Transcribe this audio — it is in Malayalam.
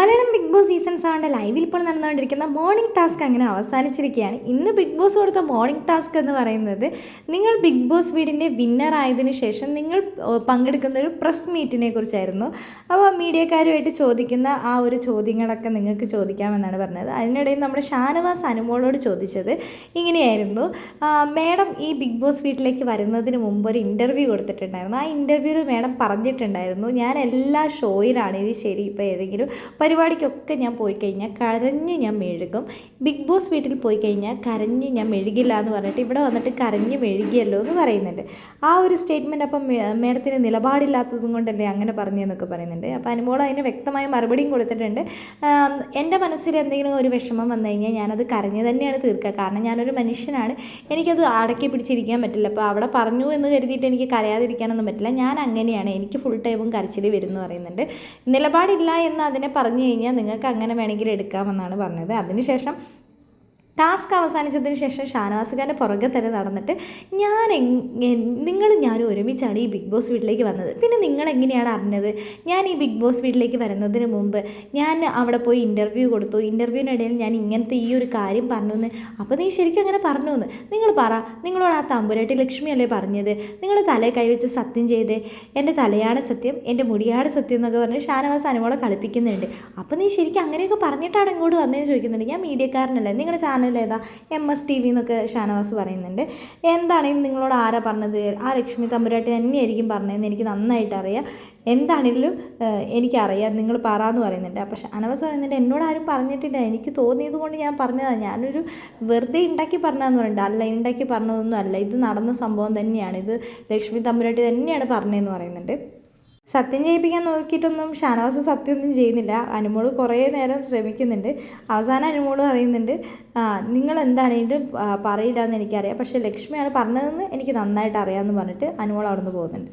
മലയാളം ബിഗ് ബോസ് സീസൺ സെവന്റെ ലൈവിൽ ഇപ്പോൾ നടന്നുകൊണ്ടിരിക്കുന്ന മോർണിംഗ് ടാസ്ക് അങ്ങനെ അവസാനിച്ചിരിക്കുകയാണ്. ഇന്ന് ബിഗ് ബോസ് കൊടുത്ത മോർണിംഗ് ടാസ്ക് എന്ന് പറയുന്നത് നിങ്ങൾ ബിഗ് ബോസ് വീടിന്റെ വിന്നർ ആയതിന് ശേഷം നിങ്ങൾ പങ്കെടുക്കുന്ന ഒരു പ്രസ് മീറ്റിനെ കുറിച്ചായിരുന്നു. അപ്പോൾ മീഡിയക്കാരുമായിട്ട് ചോദിക്കുന്ന ആ ഒരു ചോദ്യങ്ങളൊക്കെ നിങ്ങൾക്ക് ചോദിക്കാമെന്നാണ് പറഞ്ഞത്. അതിനിടയിൽ നമ്മുടെ ഷാനവാസ് അനുമോളോട് ചോദിച്ചത് ഇങ്ങനെയായിരുന്നു. മേഡം ഈ ബിഗ് ബോസ് വീട്ടിലേക്ക് വരുന്നതിന് മുമ്പ് ഒരു ഇന്റർവ്യൂ കൊടുത്തിട്ടുണ്ടായിരുന്നു. ആ ഇന്റർവ്യൂവിൽ മേഡം പറഞ്ഞിട്ടുണ്ടായിരുന്നു ഞാൻ എല്ലാ ഷോയിലാണെങ്കിലും ശരി ഇപ്പോൾ ഏതെങ്കിലും പരിപാടിക്കൊക്കെ ഞാൻ പോയി കഴിഞ്ഞാൽ കരഞ്ഞ് ഞാൻ മെഴുകും. ബിഗ് ബോസ് വീട്ടിൽ പോയി കഴിഞ്ഞാൽ കരഞ്ഞ് ഞാൻ മെഴുകില്ല എന്ന് പറഞ്ഞിട്ട് ഇവിടെ വന്നിട്ട് കരഞ്ഞ് മെഴുകിയല്ലോ എന്ന് പറയുന്നുണ്ട്. ആ ഒരു സ്റ്റേറ്റ്മെന്റ് അപ്പം മേഡത്തിന് നിലപാടില്ലാത്തതും കൊണ്ടല്ലേ അങ്ങനെ പറഞ്ഞതെന്നൊക്കെ പറയുന്നുണ്ട്. അപ്പോൾ അനുമോൾ അതിന് വ്യക്തമായ മറുപടിയും കൊടുത്തിട്ടുണ്ട്. എന്റെ മനസ്സിൽ എന്തെങ്കിലും ഒരു വിഷമം വന്നു കഴിഞ്ഞാൽ ഞാനത് കരഞ്ഞ് തന്നെയാണ് തീർക്കുക. കാരണം ഞാനൊരു മനുഷ്യനാണ്. എനിക്കത് അടക്കി പിടിച്ചിരിക്കാൻ പറ്റില്ല. അപ്പോൾ അവിടെ പറഞ്ഞു എന്ന് കരുതിയിട്ട് എനിക്ക് കരയാതിരിക്കാനൊന്നും പറ്റില്ല. ഞാൻ അങ്ങനെയാണ്. എനിക്ക് ഫുൾ ടൈമും കരച്ചിൽ വരും എന്ന് പറയുന്നുണ്ട്. നിലപാടില്ല എന്ന് അതിനെ പറഞ്ഞു കഴിഞ്ഞാൽ നിങ്ങൾക്ക് അങ്ങനെ വേണമെങ്കിൽ എടുക്കാമെന്നാണ് പറഞ്ഞത്. അതിനുശേഷം ടാസ്ക് അവസാനിച്ചതിന് ശേഷം ഷാനവാസ് ഖാന്റെ പുറകെ തന്നെ നടന്നിട്ട് ഞാൻ നിങ്ങൾ ഞാനും ഒരുമിച്ചാണ് ഈ ബിഗ് ബോസ് വീട്ടിലേക്ക് വന്നത്. പിന്നെ നിങ്ങൾ എങ്ങനെയാണ് അറിഞ്ഞത്? ഞാൻ ഈ ബിഗ് ബോസ് വീട്ടിലേക്ക് വരുന്നതിന് മുമ്പ് ഞാൻ അവിടെ പോയി ഇന്റർവ്യൂ കൊടുത്തു. ഇന്റർവ്യൂവിനിടയിൽ ഞാൻ ഇങ്ങനത്തെ ഈ ഒരു കാര്യം പറഞ്ഞു എന്ന് അപ്പോൾ നീ ശരിക്കും അങ്ങനെ പറഞ്ഞു എന്ന് നിങ്ങൾ പറ. നിങ്ങളോട് ആ തമ്പുരാട്ടി ലക്ഷ്മി അല്ലേ പറഞ്ഞത്? നിങ്ങൾ തലയെ കൈവച്ച് സത്യം ചെയ്ത്. എന്റെ തലയാണ് സത്യം എന്റെ മുടിയാണ് സത്യം എന്നൊക്കെ പറഞ്ഞ് ഷാനവാസ് അനുമോളെ കളിപ്പിക്കുന്നുണ്ട്. അപ്പോൾ നീ ശരിക്കും അങ്ങനെയൊക്കെ പറഞ്ഞിട്ടാണ് ഇങ്ങോട്ട് വന്നതെന്ന് ചോദിക്കുന്നുണ്ട്. ഞാൻ മീഡിയക്കാരനല്ലേ. നിങ്ങളുടെ ചാനൽ ഏതാ? എം എസ് ടി വി എന്നൊക്കെ ഷാനവാസ് പറയുന്നുണ്ട്. എന്താണെങ്കിലും നിങ്ങളോട് ആരാ പറഞ്ഞത്? ആ ലക്ഷ്മി തമ്പുരാട്ടി തന്നെയായിരിക്കും പറഞ്ഞതെന്ന് എനിക്ക് നന്നായിട്ട് അറിയാം. എന്താണെങ്കിലും എനിക്കറിയാം. നിങ്ങൾ പറ എന്ന് പറയുന്നുണ്ട്. അപ്പോൾ ഷാനവാസ് പറയുന്നുണ്ട് എന്നോട് ആരും പറഞ്ഞിട്ടില്ല. എനിക്ക് തോന്നിയത് കൊണ്ട് ഞാൻ പറഞ്ഞതാണ് ഞാനൊരു വെറുതെ ഉണ്ടാക്കി പറഞ്ഞതെന്ന് പറയുന്നുണ്ട്. അല്ല ഉണ്ടാക്കി പറഞ്ഞതൊന്നും അല്ല. ഇത് നടന്ന സംഭവം തന്നെയാണ്. ഇത് ലക്ഷ്മി തമ്പുരാട്ടി തന്നെയാണ് പറഞ്ഞതെന്ന് പറയുന്നുണ്ട്. സത്യം ചെയ്യിപ്പിക്കാൻ നോക്കിയിട്ടൊന്നും ഷാനവാസ് സത്യമൊന്നും ചെയ്യുന്നില്ല. അനുമോൾ കുറേ നേരം ശ്രമിക്കുന്നുണ്ട്. അവസാനം അനുമോൾ പറയുന്നുണ്ട് നിങ്ങൾ എന്താണെങ്കിലും പറയില്ല എന്ന് എനിക്കറിയാം. പക്ഷേ ലക്ഷ്മിയാണ് പറഞ്ഞതെന്ന് എനിക്ക് നന്നായിട്ട് അറിയാമെന്ന് പറഞ്ഞിട്ട് അനുമോൾ അവിടെ നിന്ന് പോകുന്നുണ്ട്.